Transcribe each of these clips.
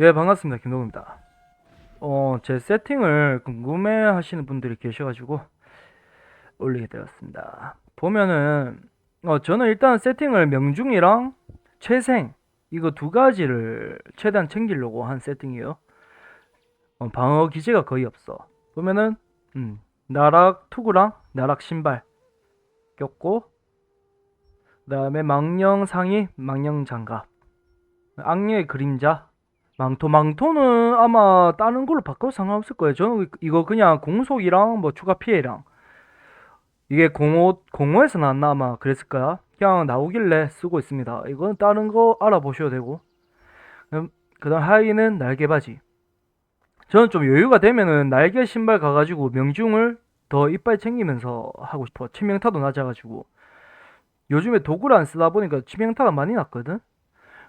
예, 반갑습니다. 김동우입니다. 어, 제 세팅을 궁금해 하시는 분들이 계셔가지고 올리게 되었습니다. 보면은, 어, 저는 일단 세팅을 명중이랑 최생, 이거 두 가지를 최대한 챙기려고 한 세팅이에요. 어, 방어 기제가 거의 없어. 보면은, 음, 나락 투구랑 나락 신발 꼈고, 그 다음에 망령 상의, 망령 장갑, 악녀의 그림자, 망토 망토는 아마 다른 걸로 바꿔도 상관없을 거예요. 저는 이거 그냥 공속이랑 뭐 추가 피해랑 이게 공호 공호에서 나왔나 아마 그랬을 거야. 그냥 나오길래 쓰고 있습니다. 이건 다른 거 알아보셔도 되고. 음, 그다음 하의는 날개 바지. 저는 좀 여유가 되면은 날개 신발 가가지고 명중을 더 이빨 챙기면서 하고 싶어. 치명타도 낮아가지고. 요즘에 도구를 안 쓰다 보니까 치명타가 많이 났거든.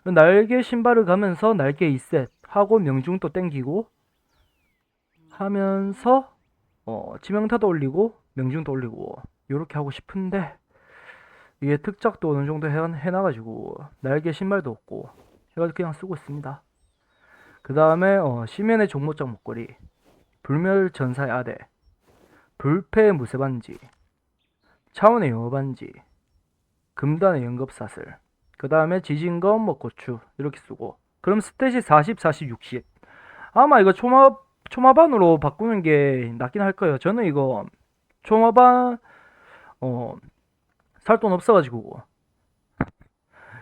날개 신발을 가면서 날개 2셋 하고 명중도 땡기고 하면서 어, 치명타도 올리고 명중도 올리고 요렇게 하고 싶은데 이게 특작도 어느 정도 해, 해놔가지고 날개 신발도 없고 해가지고 그냥 쓰고 있습니다. 그 다음에 어, 시면의 종모장 목걸이 불멸 전사의 아대 불패의 무쇠반지 차원의 영어반지 금단의 연급사슬 그 다음에 지진검, 뭐 고추 이렇게 쓰고. 그럼 스탯이 40, 40, 60 아마 이거 초마, 초마반으로 바꾸는 게 낫긴 할 거예요. 저는 이거 초마반 어, 살 돈 없어가지고.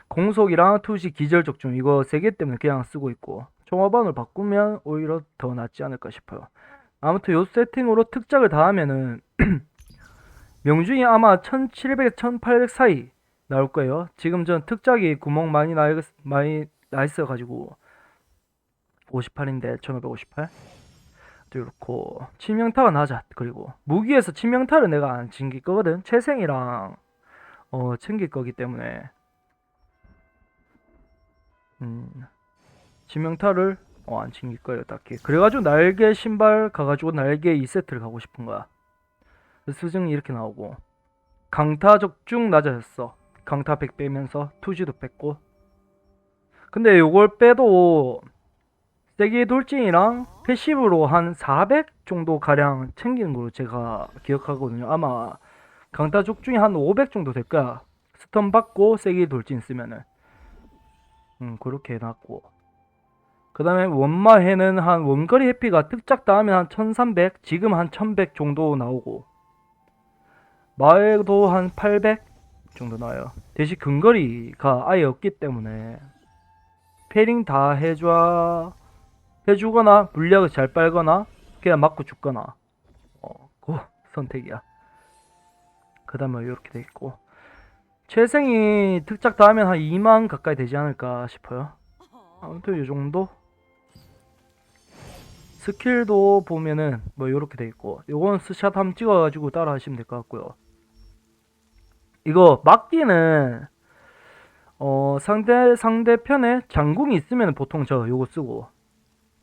공속이랑 투시 기절적중 이거 세 개 때문에 그냥 쓰고 있고. 초마반을 바꾸면 오히려 더 낫지 않을까 싶어요. 아무튼 요 세팅으로 특작을 다 하면은 명중이 아마 1700, 1800 사이 나올 거예요. 지금 전 특작이 구멍 많이 나, 많이 나 있어가지고 58인데 1558. 또 이렇고 치명타가 낮아. 그리고 무기에서 치명타를 내가 안 챙길 거거든. 채생이랑 어 챙길 거기 때문에 음 치명타를 어, 안 챙길 거예요 딱히. 그래가지고 날개 신발 가가지고 날개 2세트를 가고 싶은 거야. 수증이 이렇게 나오고 강타 적중 낮아졌어. 강타 100 빼면서 투지도 뺐고. 근데 요걸 빼도 세계 돌진이랑 패시브로 한 400 정도 가량 챙기는 걸로 제가 기억하거든요. 아마 강타 적중이 한500 정도 될 거야. 스턴 받고 세계 돌진 쓰면은. 음 그렇게 해놨고. 그 다음에 원마해는 한 원거리 해피가 특작 다음에 한 1300 지금 한 1100 정도 나오고. 마에도 한 800 정도 나와요. 대신 근거리가 아예 없기 때문에 패링 다 해줘 해주거나 물약을 잘 빨거나 그냥 맞고 죽거나 어, 그 선택이야. 그 다음에 이렇게 돼 있고 최생이 특작 다 하면 한 2만 가까이 되지 않을까 싶어요. 아무튼 이 정도. 스킬도 보면은 뭐 이렇게 돼 있고 요건 스샷 한번 찍어가지고 따라 하시면 될 것 같고요. 이거 막기는 어 상대 상대편에 장궁이 있으면 보통 저 요거 쓰고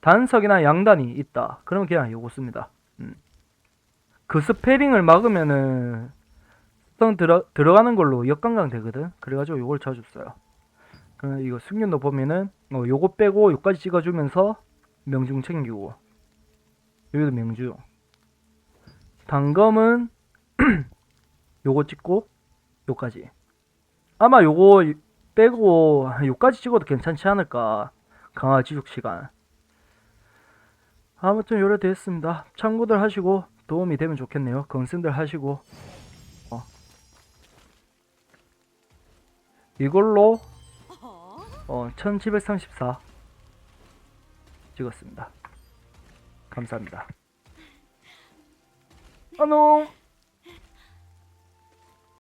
단석이나 양단이 있다. 그러면 그냥 요거 씁니다. 음. 그 스페링을 막으면은 스턴 들어 들어가는 걸로 역강강 되거든. 그래가지고 요걸 써요. 그럼 이거 승률도 보면은 어 요거 빼고 요까지 찍어주면서 명중 챙기고 여기도 명중. 단검은 요거 찍고 요까지. 아마 요거 빼고 요까지 찍어도 괜찮지 않을까. 강화 지속 시간. 아무튼 요래 됐습니다. 참고들 하시고 도움이 되면 좋겠네요. 건승들 하시고 어. 이걸로 어, 1734 찍었습니다. 감사합니다. 안녕.